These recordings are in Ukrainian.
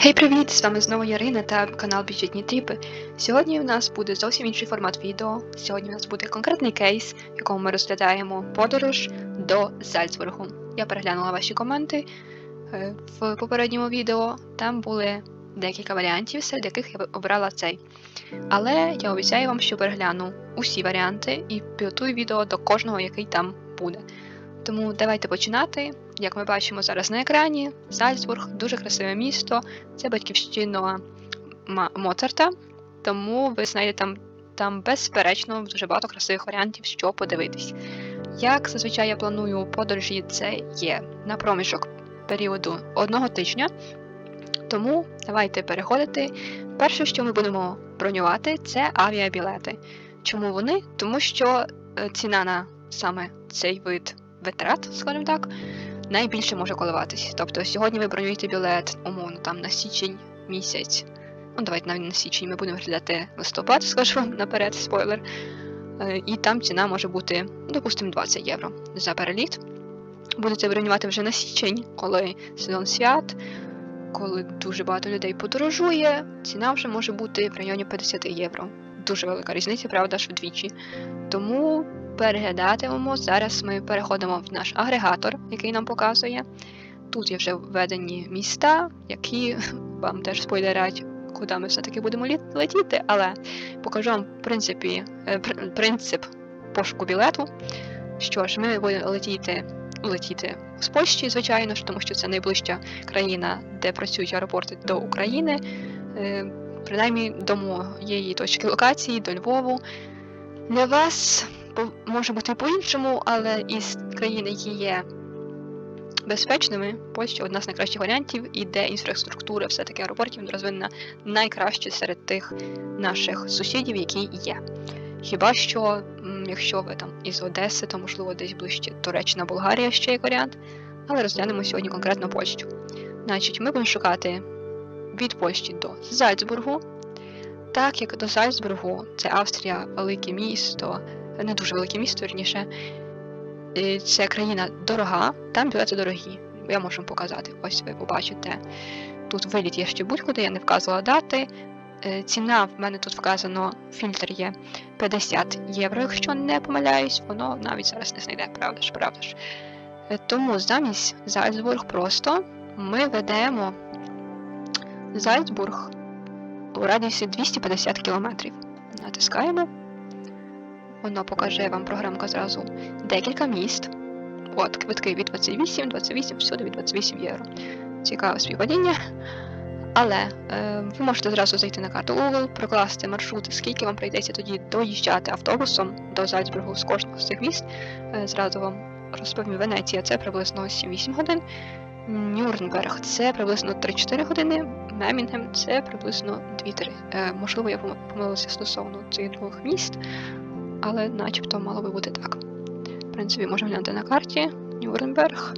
Гей, привіт! З вами знову Ярина та канал Бюджетні Тріпи. Сьогодні у нас буде зовсім інший формат відео. Сьогодні у нас буде конкретний кейс, в якому ми розглядаємо подорож до Зальцбургу. Я переглянула ваші коменти е, в попередньому відео. Там були декілька варіантів, серед яких я обрала цей. Але я обіцяю вам, що перегляну усі варіанти і підготую відео до кожного, який там буде. Тому давайте починати. Як ми бачимо зараз на екрані, Зальцбург дуже красиве місто. Це батьківщина Моцарта, тому ви знайдете там, там безперечно дуже багато красивих варіантів, що подивитись. Як зазвичай я планую подорожі, це є на проміжок періоду одного тижня. Тому давайте переходити. Перше, що ми будемо бронювати, це авіабілети. Чому вони? Тому що е, ціна на саме цей вид витрат, скажімо так, найбільше може коливатись. Тобто сьогодні ви бронюєте білет, умовно, там на січень місяць. Ну, давайте навіть на січень ми будемо розглядати листопад, скажу вам наперед, спойлер. Е, І там ціна може бути, ну, допустимо, 20 євро за переліт. Будете бронювати вже на січень, коли сезон свят, коли дуже багато людей подорожує, ціна вже може бути в районі 50 євро. Дуже велика різниця, правда, ж вдвічі. Тому переглядатимемо. Зараз ми переходимо в наш агрегатор, який нам показує. Тут є вже введені міста, які вам теж спойлерять, куди ми все-таки будемо летіти, але покажу вам в принципі, е, принцип пошуку білету. Що ж, ми будемо летіти, летіти з Польщі, звичайно ж, тому що це найближча країна, де працюють аеропорти до України. Е, Принаймні до моєї точки локації, до Львову. Для вас може бути по-іншому, але із країн, які є безпечними, Польща одна з найкращих варіантів, і де інфраструктура все-таки аеропортів розвинена найкраще серед тих наших сусідів, які є. Хіба що, якщо ви там із Одеси, то можливо десь ближче Туреччина, Болгарія ще як варіант, але розглянемо сьогодні конкретно Польщу. Значить, ми будемо шукати від Польщі до Зальцбургу. Так як до Зальцбургу, це Австрія, велике місто, не дуже велике місто, вірніше. Це країна дорога, там білети дорогі. Я можу вам показати. Ось ви побачите. Тут виліт є ще будь-куди, я не вказувала дати. Е, Ціна в мене тут вказано, фільтр є 50 євро, якщо не помиляюсь, воно навіть зараз не знайде, правда ж, правда ж. Е, Тому замість Зальцбург просто ми ведемо Зальцбург у радіусі 250 км. Натискаємо. Воно покаже вам програмка зразу декілька міст. От, квитки від 28, 28, всюди від 28 євро. Цікаве співпадіння. Але е, ви можете зразу зайти на карту Google, прокласти маршрут, скільки вам прийдеться тоді доїжджати автобусом до Зальцбургу з кожного з цих міст. Е, зразу вам розповім, Венеція це приблизно 7-8 годин. Нюрнберг це приблизно 3-4 години, Мемінгем це приблизно 2-3. Е, можливо, я пом- помилилася стосовно цих двох міст, але начебто мало би бути так. В принципі, можемо глянути на карті Нюрнберг.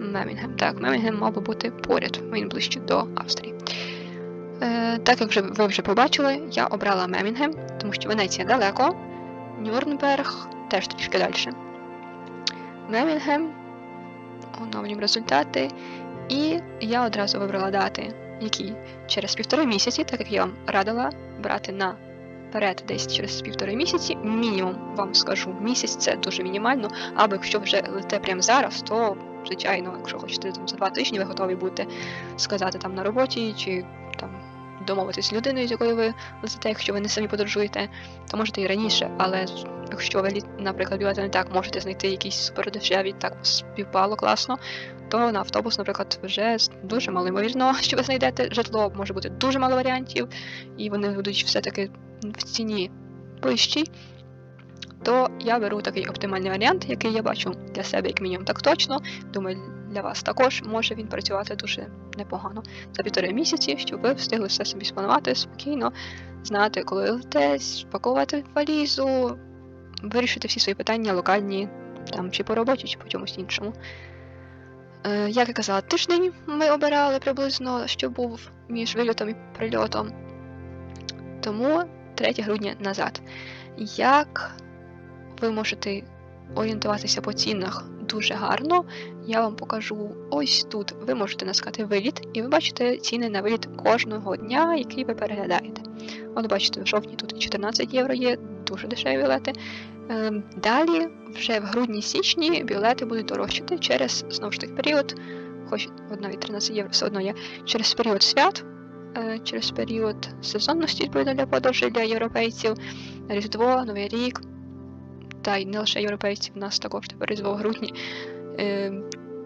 Мемінгем. Так, Мемінгем мав би бути поряд, він ближче до Австрії. Е, так як вже, ви вже побачили, я обрала Мемінгем, тому що Венеція далеко, Нюрнберг теж трішки далі. Мемінгем, оновлюємо результати, і я одразу вибрала дати, які через півтори місяці, так як я вам радила брати на перед десь через півтори місяці, мінімум вам скажу, місяць це дуже мінімально, або якщо вже лете прямо зараз, то звичайно, якщо хочете там за два тижні, ви готові будете сказати там на роботі чи там домовитись з людиною, з якою ви летите, якщо ви не самі подорожуєте, то можете і раніше, але якщо ви, наприклад, білети не так, можете знайти якісь супердешеві, так співпало класно, то на автобус, наприклад, вже дуже малоймовірно, що ви знайдете житло, може бути дуже мало варіантів, і вони будуть все-таки в ціні вищі. То я беру такий оптимальний варіант, який я бачу для себе як мінімум так точно. Думаю, для вас також може він працювати дуже непогано за півтори місяці, щоб ви встигли все собі спланувати спокійно, знати, коли летите, спакувати валізу, вирішити всі свої питання локальні, там чи по роботі, чи по чомусь іншому. Е, як я казала, тиждень ми обирали приблизно, що був між вильотом і прильотом. Тому 3 грудня назад. Як ви можете орієнтуватися по цінах дуже гарно. Я вам покажу ось тут. Ви можете наскати виліт, і ви бачите ціни на виліт кожного дня, який ви переглядаєте. От бачите, в жовтні тут 14 євро є, дуже дешеві білети. Ем, Далі, вже в грудні-січні, білети будуть дорожчати через знову ж таки період, хоч 13 євро все одно є, через період свят, е, через період сезонності для подорожей для європейців, Різдво, Новий рік. Та й не лише європейців, у нас також тепер Різдво в грудні. Е,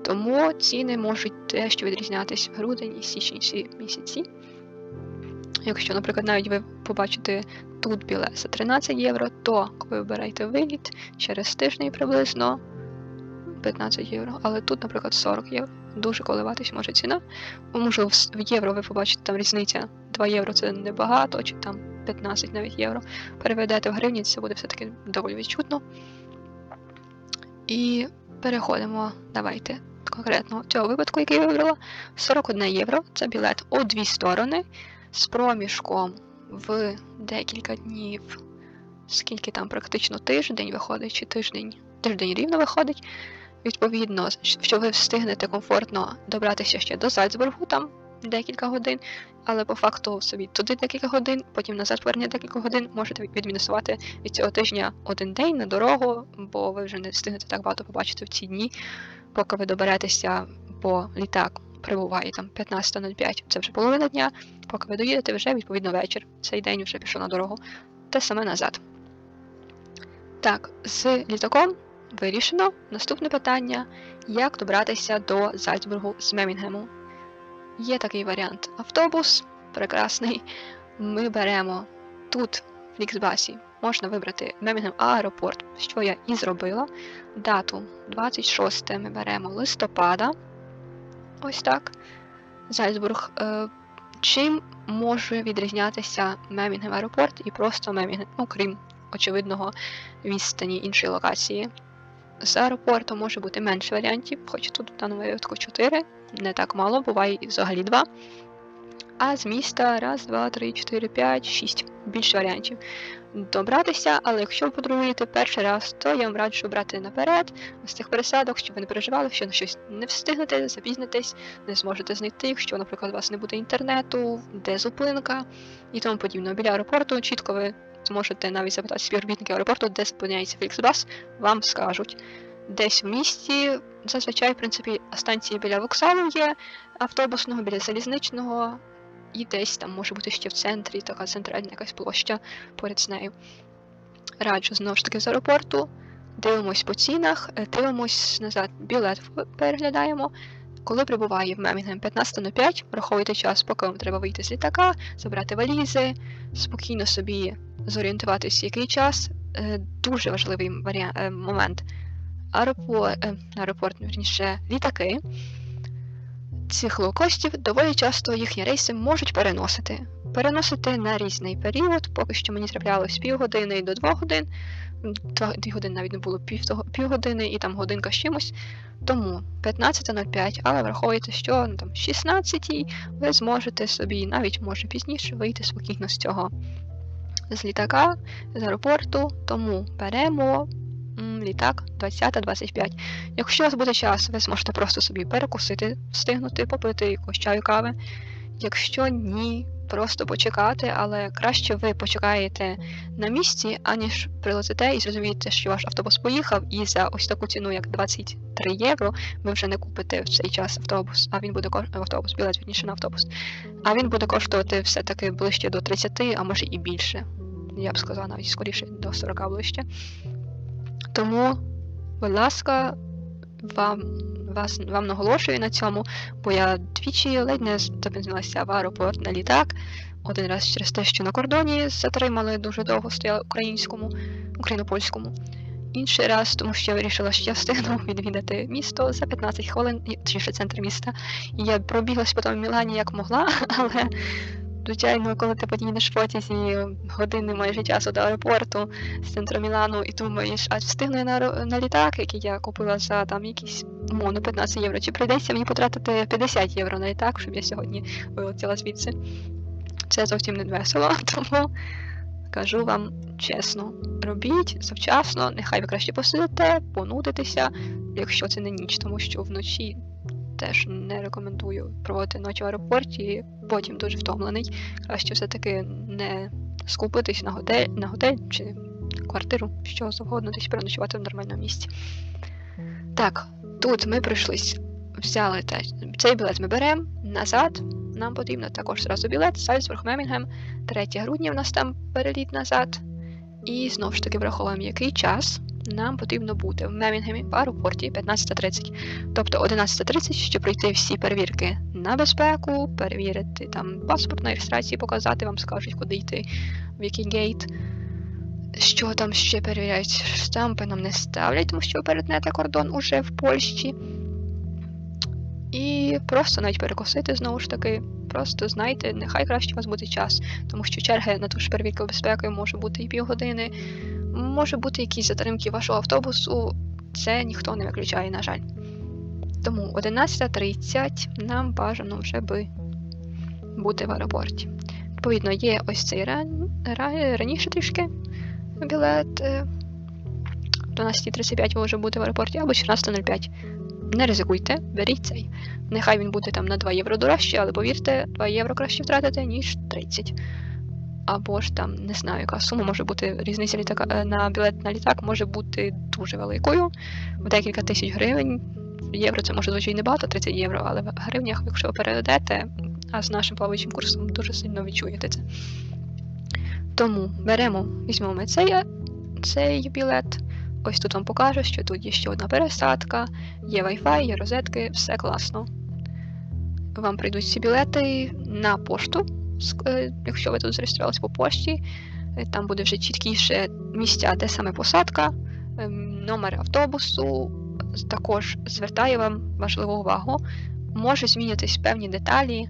Тому ціни можуть дещо відрізнятися в грудень і січні ці місяці. Якщо, наприклад, навіть ви побачите тут білет за 13 євро, то коли ви берете виліт через тиждень приблизно 15 євро, але тут, наприклад, 40 євро. Дуже коливатись може ціна. Може, в євро ви побачите там різниця 2 євро це небагато, чи там 15 навіть євро. Переведете в гривні, це буде все-таки доволі відчутно. І переходимо, давайте конкретно цього випадку, який я вибрала. 41 євро це білет у дві сторони з проміжком в декілька днів, скільки там практично тиждень виходить, чи тиждень, тиждень рівно виходить. Відповідно, що ви встигнете комфортно добратися ще до Зальцбургу, там декілька годин, але по факту собі туди декілька годин, потім назад повернення декілька годин, можете відмінусувати від цього тижня один день на дорогу, бо ви вже не встигнете так багато побачити в ці дні, поки ви доберетеся, бо літак прибуває там 15.05, це вже половина дня, поки ви доїдете, вже відповідно вечір. Цей день вже пішов на дорогу. Те саме назад. Так, з літаком вирішено. Наступне питання: як добратися до Зальцбургу з Мемінгему? Є такий варіант. Автобус прекрасний. Ми беремо тут, в Фліксбасі, можна вибрати Мемінгем аеропорт, що я і зробила. Дату 26 ми беремо листопада. Ось так. Зальцбург. Е, чим може відрізнятися Мемінгем аеропорт і просто Мемінгем, ну, крім очевидного відстані іншої локації. З аеропорту може бути менше варіантів, хоч тут в даному випадку 4, не так мало, буває і взагалі 2. А з міста раз, два, три, чотири, п'ять, шість. Більше варіантів добратися, але якщо ви подорожуєте перший раз, то я вам раджу брати наперед з цих пересадок, щоб ви не переживали, що на щось не встигнете, запізнитесь, не зможете знайти, якщо, наприклад, у вас не буде інтернету, де зупинка і тому подібне. Біля аеропорту чітко ви зможете навіть запитати співробітників аеропорту, де зупиняється Фліксбас, вам скажуть. Десь в місті, зазвичай, в принципі, станції біля вокзалу є, автобусного, біля залізничного, і десь там може бути ще в центрі така центральна якась площа поряд з нею. Раджу знову ж таки з аеропорту. Дивимось по цінах, е, дивимось назад, білет переглядаємо. Коли прибуває в Мемінгем 15.05, враховуйте час, поки вам треба вийти з літака, забрати валізи, спокійно собі зорієнтуватись, який час. Е, Дуже важливий е, момент. Аеропорт, аеропорт, верніше, літаки цих лоукостів доволі часто їхні рейси можуть переносити. Переносити на різний період, поки що мені траплялось півгодини і до двох годин. Дві години навіть не було пів, півгодини і там годинка з чимось. Тому 15.05, але враховуйте, що ну, там 16 ви зможете собі, навіть може пізніше, вийти спокійно з цього з літака, з аеропорту. Тому беремо літак 20-25. Якщо у вас буде час, ви зможете просто собі перекусити, встигнути, попити якусь чаю кави. Якщо ні, просто почекати, але краще ви почекаєте на місці, аніж прилетите і зрозумієте, що ваш автобус поїхав, і за ось таку ціну, як 23 євро, ви вже не купите в цей час автобус, а він буде автобус, білет вірніше на автобус. А він буде коштувати все-таки ближче до 30, а може і більше. Я б сказала навіть скоріше до 40 ближче. Тому, будь ласка, вам, вас, вам наголошую на цьому, бо я двічі ледь не запізнилася в аеропорт на літак. Один раз через те, що на кордоні затримали дуже довго стояли українському, україно-польському. Інший раз, тому що я вирішила, що я встигну відвідати місто за 15 хвилин, точніше центр міста. І я пробіглась потім в Мілані як могла, але звичайно, коли ти поїдеш в потязі години майже часу до аеропорту з центру Мілану, і думаєш, а встигну я на, на літак, який я купила за там якісь умовно 15 євро, чи прийдеться мені потратити 50 євро на літак, щоб я сьогодні вилетіла звідси. Це зовсім не весело, тому кажу вам чесно, робіть завчасно, нехай ви краще посидите, понудитеся, якщо це не ніч, тому що вночі теж не рекомендую проводити ночі в аеропорті, потім дуже втомлений. Краще все-таки не скупитись на готель, на готель чи квартиру, що завгодно, десь переночувати в нормальному місці. Так, тут ми прийшлись, взяли те, цей білет ми беремо назад. Нам потрібно також зразу білет, Сальцбург, Мемінгем, 3 грудня в нас там переліт назад. І знову ж таки враховуємо, який час нам потрібно бути в Мемінгемі в аеропорті 15.30. Тобто 11.30, щоб пройти всі перевірки на безпеку, перевірити там паспорт на реєстрації, показати, вам скажуть, куди йти, в який гейт. Що там ще перевіряють? Штампи нам не ставлять, тому що ви перетнете кордон уже в Польщі. І просто навіть перекосити знову ж таки. Просто знайте, нехай краще у вас буде час, тому що черги на ту ж перевірку безпеки може бути і півгодини, може бути якісь затримки вашого автобусу, це ніхто не виключає, на жаль. Тому 11.30 нам бажано вже би бути в аеропорті. Відповідно, є ось цей ран... ра- раніше трішки білет. е, 12.35 може бути в аеропорті або 14.05. Не ризикуйте, беріть цей. Нехай він буде там на 2 євро дорожче, але повірте, 2 євро краще втратити, ніж 30. Або ж там, не знаю, яка сума може бути. Різниця літака е, на білет на літак може бути дуже великою. В декілька тисяч гривень. Євро це може звучати небагато, 30 євро, але в гривнях, якщо ви переведете, а з нашим плаваючим курсом дуже сильно відчуєте це. Тому беремо, візьмемо цей, цей білет. Ось тут вам покажу, що тут є ще одна пересадка, є Wi-Fi, є розетки, все класно. Вам прийдуть ці білети на пошту, е, якщо ви тут зареєструвалися по пошті. Е, Там буде вже чіткіше місця, де саме посадка, ем, номер автобусу. Також звертаю вам важливу увагу. Може змінюватись певні деталі,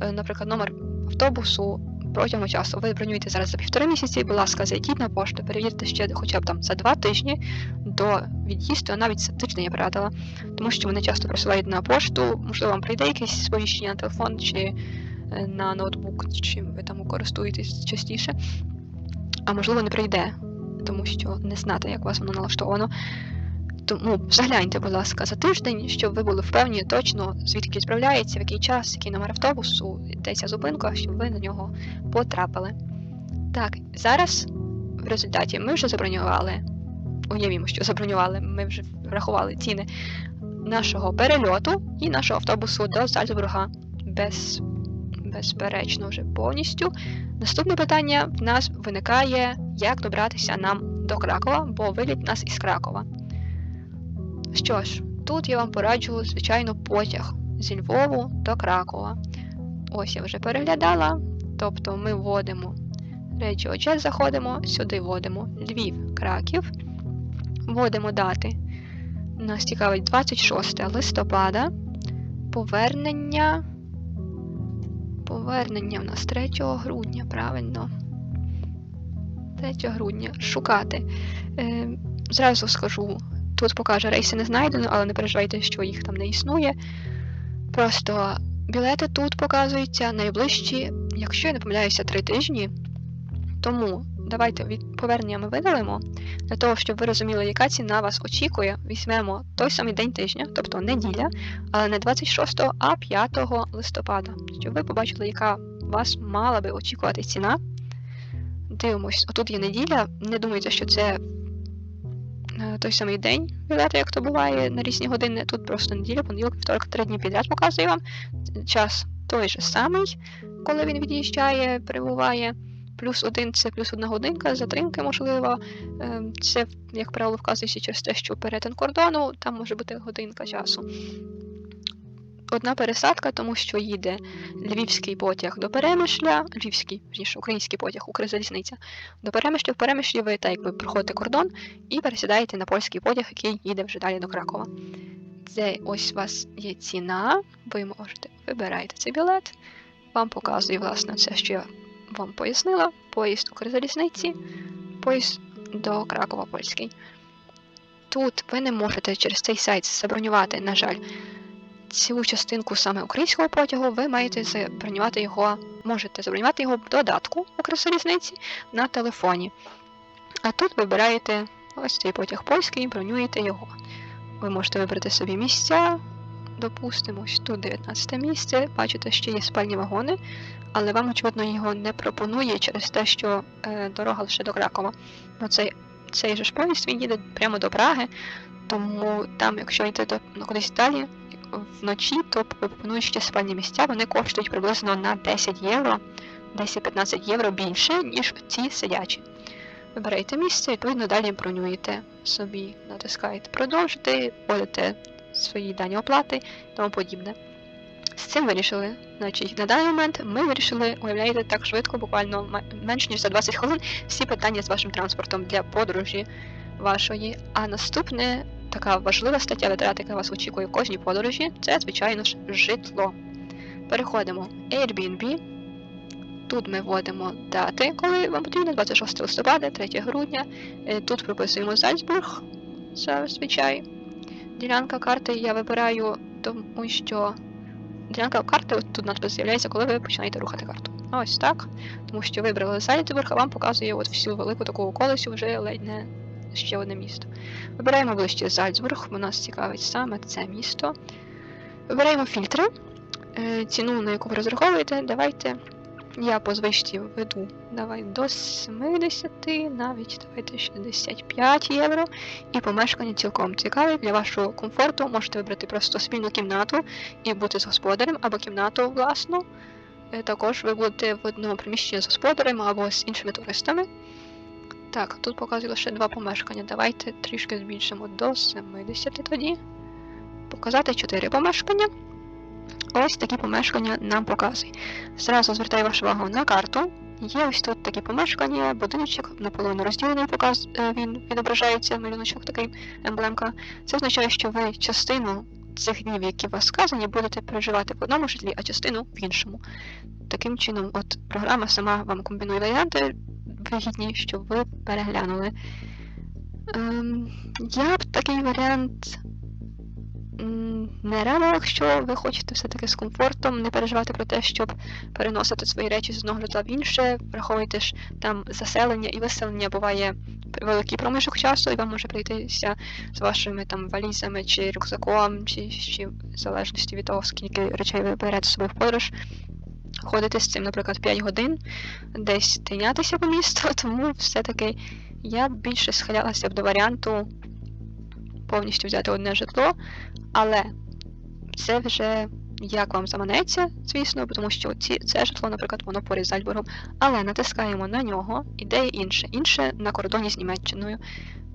е, наприклад, номер автобусу протягом часу. Ви бронюєте зараз за півтори місяці, будь ласка, зайдіть на пошту, перевірте ще хоча б там за два тижні до від'їзду, навіть за тиждень я б тому що вони часто присилають на пошту, можливо, вам прийде якесь сповіщення на телефон чи е, на ноутбук, чим ви там користуєтесь частіше, а можливо не прийде, тому що не знати, як у вас воно налаштовано. Тому загляньте, будь ласка, за тиждень, щоб ви були впевнені точно, звідки відправляється, в який час, який номер автобусу, де ця зупинка, щоб ви на нього потрапили. Так, зараз в результаті ми вже забронювали. Уявімо, що забронювали, ми вже врахували ціни нашого перельоту і нашого автобусу до Зальцбурга. Без, безперечно, вже повністю. Наступне питання в нас виникає, як добратися нам до Кракова, бо виліт нас із Кракова. Що ж, тут я вам пораджу, звичайно, потяг зі Львову до Кракова. Ось я вже переглядала. Тобто ми вводимо Речі Чек, заходимо, сюди вводимо Львів, Краків. Вводимо дати. Нас цікавить 26 листопада. Повернення. Повернення в нас 3 грудня, правильно. 3 грудня. Шукати. Е, зразу скажу, тут покаже рейси не знайдено, але не переживайте, що їх там не існує. Просто білети тут показуються найближчі, якщо я не помиляюся, 3 тижні. Тому давайте від повернення ми видалимо. Для того, щоб ви розуміли, яка ціна вас очікує, візьмемо той самий день тижня, тобто неділя, але не 26, а 5 листопада. Щоб ви побачили, яка вас мала би очікувати ціна. Дивимось, отут є неділя. Не думайте, що це е, той самий день білети, як то буває на різні години. Тут просто неділя, понеділок, вівторок, три дні підряд показує вам. Час той же самий, коли він від'їжджає, прибуває. Плюс один це плюс одна годинка, затримки можливо. Е, Це, як правило, вказується через те, що перетин кордону, там може бути годинка часу. Одна пересадка, тому що їде львівський потяг до Перемишля, львівський, вірніше, український потяг, Укрзалізниця. До Перемишля, в Перемишлі ви так якби проходите кордон і пересідаєте на польський потяг, який їде вже далі до Кракова. Це ось у вас є ціна, ви можете вибираєте цей білет, вам показує, власне, це, що я вам пояснила, поїзд Укрзалізниці, поїзд до Кракова польський. Тут ви не можете через цей сайт забронювати, на жаль, цю частинку саме українського потягу, ви маєте забронювати його, можете забронювати його в додатку Укрзалізниці на телефоні. А тут вибираєте ось цей потяг польський, бронюєте його. ви можете вибрати собі місця. Допустимо, ось тут 19 місце. Бачите, що є спальні вагони, але вам, очевидно, його не пропонує через те, що е, дорога лише до Кракова. Бо цей, цей же ж поїзд він їде прямо до Праги, тому там, якщо йти до ну, кудись далі вночі, то пропонують ще спальні місця. Вони коштують приблизно на 10 євро, 10-15 євро більше, ніж ці сидячі. Вибираєте місце, відповідно далі бронюєте собі, натискаєте продовжити, вводите свої дані оплати і тому подібне. З цим вирішили. Значить, на даний момент ми вирішили, уявляєте, так швидко, буквально менш ніж за 20 хвилин, всі питання з вашим транспортом для подорожі вашої. А наступне така важлива стаття витрат, яка вас очікує в кожній подорожі, це, звичайно ж, житло. Переходимо Airbnb. Тут ми вводимо дати, коли вам потрібно, 26 листопада, 3 грудня. Е, Тут прописуємо Зальцбург, зазвичай. Ділянка карти я вибираю, тому що ділянка карти, от тут надпис з'являється, коли ви починаєте рухати карту. Ось так. Тому що вибрали Зальцбург, а вам показує от всю велику таку околицю, вже ледь не ще одне місто. Вибираємо ближче Зальцбург, бо нас цікавить саме це місто. Вибираємо фільтри. Е, Ціну, на яку ви розраховуєте, давайте. Я по звичці веду давай до 70, навіть давайте 65 євро. І помешкання цілком цікаве для вашого комфорту. Можете вибрати просто спільну кімнату і бути з господарем або кімнату власну. Е, Також ви будете в одному приміщенні з господарем або з іншими туристами. Так, тут показує лише два помешкання. Давайте трішки збільшимо до 70 тоді. Показати 4 помешкання. Ось такі помешкання нам показує. Зразу звертаю вашу увагу на карту. Є ось тут такі помешкання, будиночок наполовину розділений показ, е, він відображається, малюночок такий емблемка. Це означає, що ви частину цих днів, які у вас сказані, будете переживати в одному житлі, а частину в іншому. Таким чином, от програма сама вам комбінує варіанти вигідні, щоб ви переглянули. Ем, я б такий варіант м, не радила, якщо ви хочете все-таки з комфортом, не переживати про те, щоб переносити свої речі з одного житла в інше. Враховуйте ж там заселення і виселення буває великий проміжок часу, і вам може прийтися з вашими там валізами чи рюкзаком, чи, чи в залежності від того, скільки речей ви берете з собою в подорож. Ходити з цим, наприклад, 5 годин, десь тинятися по місту, тому все-таки я більше схилялася б до варіанту повністю взяти одне житло, але це вже як вам заманеться, звісно, тому що ці, це житло, наприклад, воно поряд з Альборгом, але натискаємо на нього, ідея інше, інше на кордоні з Німеччиною.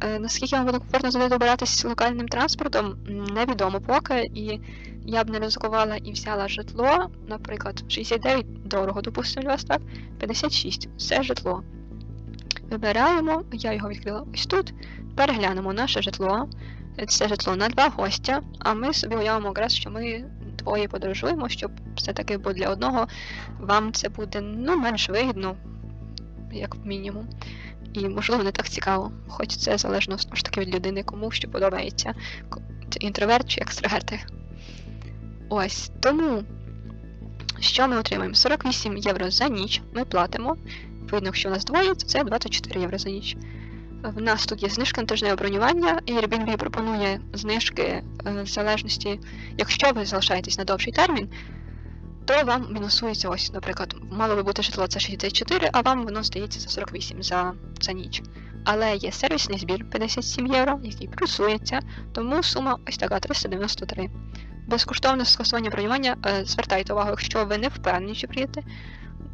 Е, наскільки вам буде комфортно туди добиратися локальним транспортом, невідомо поки, і я б не ризикувала і взяла житло, наприклад, 69 дорого, допустимо для вас так, 56 це житло. Вибираємо, я його відкрила ось тут, переглянемо наше житло. Це житло на два гостя, а ми собі уявимо якраз, що ми двоє подорожуємо, щоб все-таки бо для одного вам це буде ну, менш вигідно, як мінімум. І, можливо, не так цікаво, хоч це залежно знову ж таки від людини, кому що подобається. Це інтроверт чи екстраверти. Ось. Тому, що ми отримаємо? 48 євро за ніч ми платимо. Відповідно, якщо у нас двоє, то це 24 євро за ніч. В нас тут є знижка на тижневе бронювання, і Airbnb пропонує знижки е, в залежності, якщо ви залишаєтесь на довший термін, то вам мінусується ось, наприклад, мало би бути житло це 64, а вам воно здається за 48 за, за ніч. Але є сервісний збір 57 євро, який плюсується, тому сума ось така 393. Безкоштовне скасування бронювання, е, звертайте увагу, якщо ви не впевнені, чи приїдете,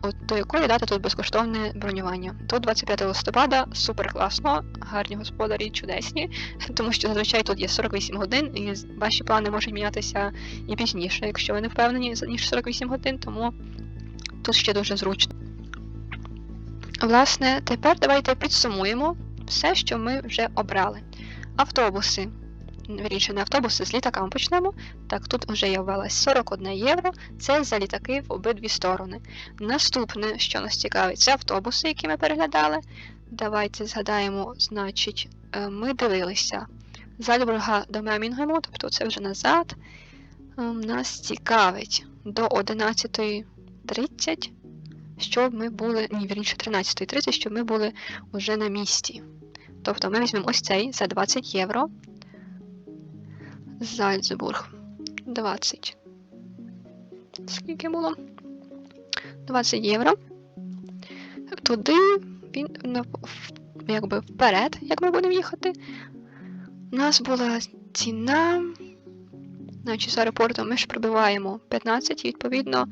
от до якої дати тут безкоштовне бронювання. Тут 25 листопада, супер класно, гарні господарі, чудесні, тому що зазвичай тут є 48 годин, і ваші плани можуть мінятися і пізніше, якщо ви не впевнені ніж 48 годин, тому тут ще дуже зручно. Власне, тепер давайте підсумуємо все, що ми вже обрали. Автобуси. Вірніше, не автобуси, з літаками почнемо. Так, тут вже я ввела 41 євро. Це за літаки в обидві сторони. Наступне, що нас цікавить, це автобуси, які ми переглядали. Давайте згадаємо, значить, е, ми дивилися з до Мемінгему, тобто це вже назад. Ем, Нас цікавить до 11.30, щоб ми були, ні, вірніше 13.30, щоб ми були вже на місці. Тобто ми візьмемо ось цей за 20 євро. Зальцбург 20. Скільки було? 20 євро. Туди він якби вперед, як ми будемо їхати. У нас була ціна. Значить, з аеропорту ми ж прибиваємо 15, і відповідно,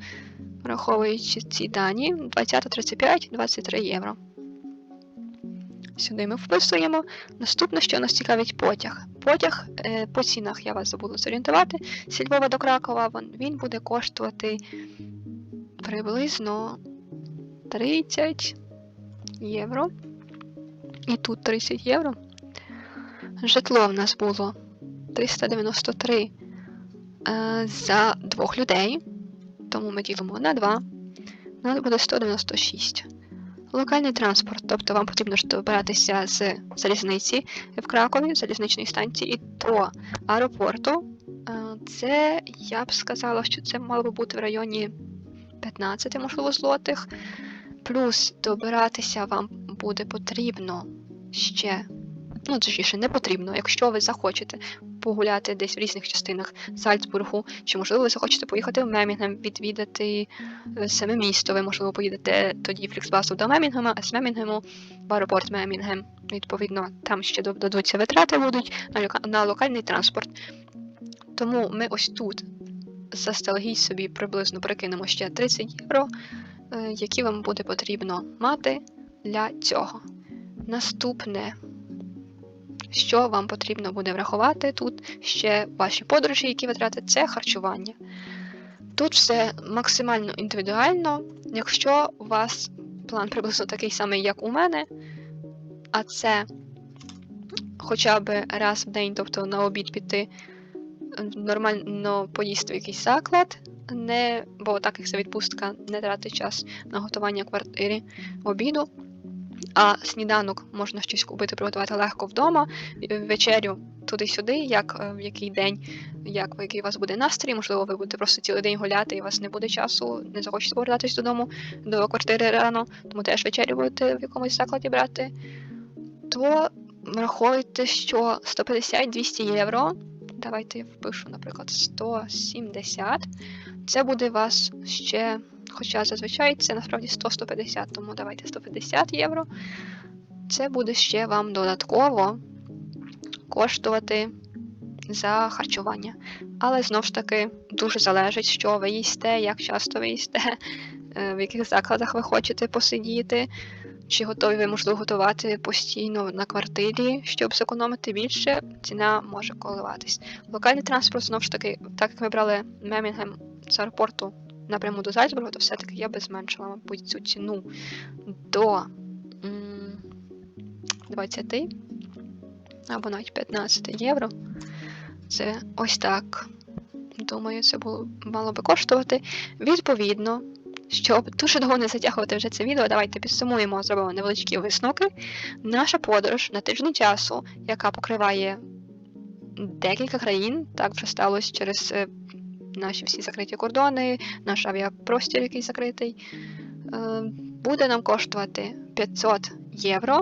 враховуючи ці дані, 20, 35, 23 євро. Сюди ми вписуємо. Наступне, що нас цікавить потяг. Потяг е, по цінах я вас забула зорієнтувати. Зі Львова до Кракова він буде коштувати приблизно 30 євро. І тут 30 євро. Житло в нас було 393 е, за двох людей. Тому ми ділимо на 2. У нас буде 196. Локальний транспорт, тобто вам потрібно добиратися з залізниці в Кракові, залізничної станції до аеропорту. Е, Це я б сказала, що це мало би бути в районі 15, можливо, злотих. Плюс добиратися вам буде потрібно ще. Ну, точніше, не потрібно, якщо ви захочете погуляти десь в різних частинах Зальцбургу, чи можливо ви захочете поїхати в Мемінгем, відвідати е, саме місто. Ви можливо поїдете тоді фліксбасу до Мемінгема, а з Мемінгему в аеропорт Мемінгем. Відповідно, там ще дод- додаються витрати будуть на, лока- на локальний транспорт. Тому ми ось тут заздалегідь собі приблизно прикинемо ще 30 євро, е, які вам буде потрібно мати для цього. Наступне, що вам потрібно буде врахувати тут ще ваші подорожі, які витрати, це харчування. Тут все максимально індивідуально. Якщо у вас план приблизно такий самий, як у мене, а це хоча б раз в день, тобто на обід піти, нормально поїсти в якийсь заклад, не, бо так як це відпустка не тратить час на готування квартири обіду. А сніданок можна щось купити, приготувати легко вдома, вечерю туди-сюди, як е, в який день, як в який у вас буде настрій, можливо, ви будете просто цілий день гуляти, і у вас не буде часу, не захочете повертатись додому до квартири рано, тому теж вечерю будете в якомусь закладі брати. То враховуйте, що 150-200 євро. Давайте я впишу, наприклад, 170. Це буде вас ще, хоча зазвичай це насправді 100-150, тому давайте 150 євро. Це буде ще вам додатково коштувати за харчування. Але знову ж таки дуже залежить, що ви їсте, як часто ви їсте, е, в яких закладах ви хочете посидіти, чи готові ви можливо готувати постійно на квартирі, щоб зекономити більше, ціна може коливатись. Локальний транспорт, знову ж таки, так як ми брали Мемінгем з аеропорту напряму до Зальцбургу, то все-таки я би зменшила, мабуть, цю ціну до 20 або навіть 15 євро. Це ось так. Думаю, це було мало би коштувати. Відповідно, щоб дуже довго не затягувати вже це відео, давайте підсумуємо, зробимо невеличкі висновки. Наша подорож на тиждень часу, яка покриває декілька країн, так вже сталося через е, наші всі закриті кордони, наш авіапростір, який закритий, е, буде нам коштувати 500 євро.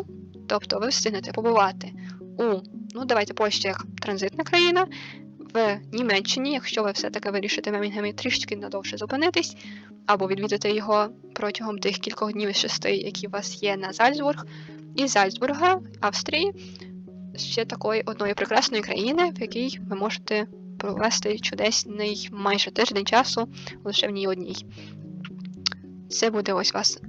Тобто ви встигнете побувати у, ну давайте Польща як транзитна країна, в Німеччині, якщо ви все-таки вирішите Мемінгемі трішки надовше зупинитись, або відвідати його протягом тих кількох днів із шести, які у вас є на Зальцбург, і Зальцбурга, Австрії, ще такої одної прекрасної країни, в якій ви можете провести чудесний майже тиждень часу лише в ній одній. Це буде ось вас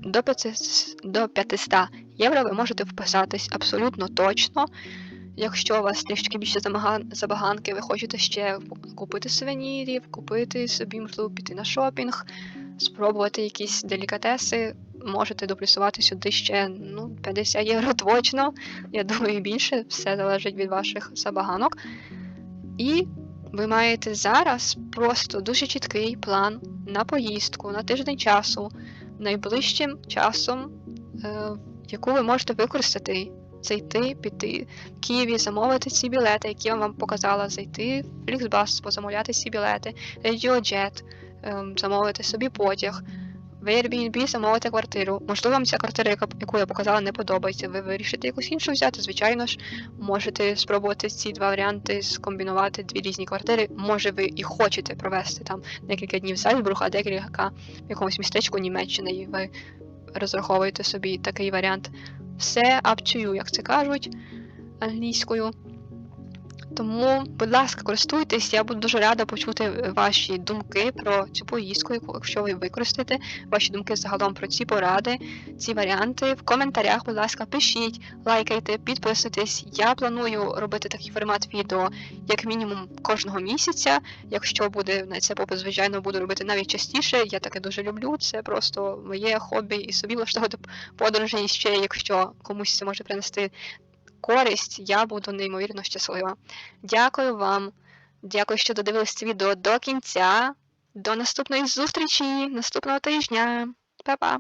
до 500 євро. Ви можете вписатись абсолютно точно. Якщо у вас трішки більше забаганки, ви хочете ще купити сувенірів, купити собі, можливо, піти на шопінг, спробувати якісь делікатеси, можете доплюсувати сюди ще ну, 50 євро точно. Я думаю, більше, все залежить від ваших забаганок. І ви маєте зараз просто дуже чіткий план на поїздку, на тиждень часу, найближчим часом, е, яку ви можете використати зайти, піти в Києві, замовити ці білети, які я вам показала, зайти в Flixbus, позамовляти ці білети, RadioJet, ем, замовити собі потяг, В Airbnb замовити квартиру. Можливо, вам ця квартира, яку я показала, не подобається. Ви вирішите якусь іншу взяти. Звичайно ж, можете спробувати ці два варіанти, скомбінувати дві різні квартири. Може, ви і хочете провести там декілька днів в Зальцбург, а декілька в якомусь містечку Німеччини, і ви розраховуєте собі такий варіант. Все up to you, як це кажуть англійською. Тому, будь ласка, користуйтесь, я буду дуже рада почути ваші думки про цю поїздку, якщо ви використаєте, ваші думки загалом про ці поради, ці варіанти. В коментарях, будь ласка, пишіть, лайкайте, підписуйтесь. Я планую робити такий формат відео як мінімум кожного місяця. Якщо буде на це попит, звичайно, буду робити навіть частіше. Я таке дуже люблю. Це просто моє хобі і собі влаштовувати подорожі. І ще, якщо комусь це може принести користь, я буду неймовірно щаслива. Дякую вам. Дякую, що додивились це відео до кінця. До наступної зустрічі, наступного тижня. Па-па!